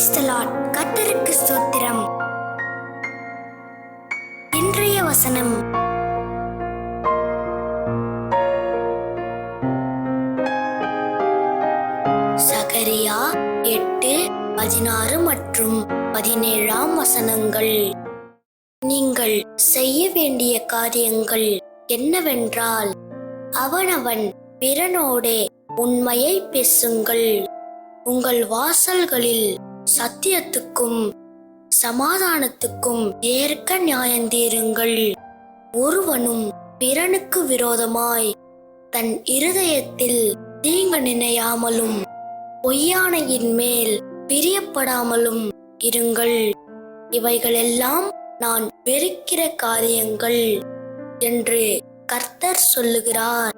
Praise the ஸ்தோத்திரம். இன்றைய வசனம். சகரியா எட்டு பதினாறு மற்றும் பதினேழாம் வசனங்கள். நீங்கள் செய்ய வேண்டிய காரியங்கள் என்னவென்றால் அவனவன் பிறனோடே உண்மையை பேசுங்கள். உங்கள் வாசல்களில் சத்தியத்துக்கும் சமாதானத்துக்கும் ஏற்க நியாயந்தீருங்கள் ஒருவனும் பிறனுக்கு விரோதமாய் தன் இருதயத்தில் தீங்கு நினையாமலும் பொய்யானையின் மேல் பிரியப்படாமலும் இருங்கள். இவைகளெல்லாம் நான் வெறுக்கிற காரியங்கள் என்று கர்த்தர் சொல்லுகிறார்.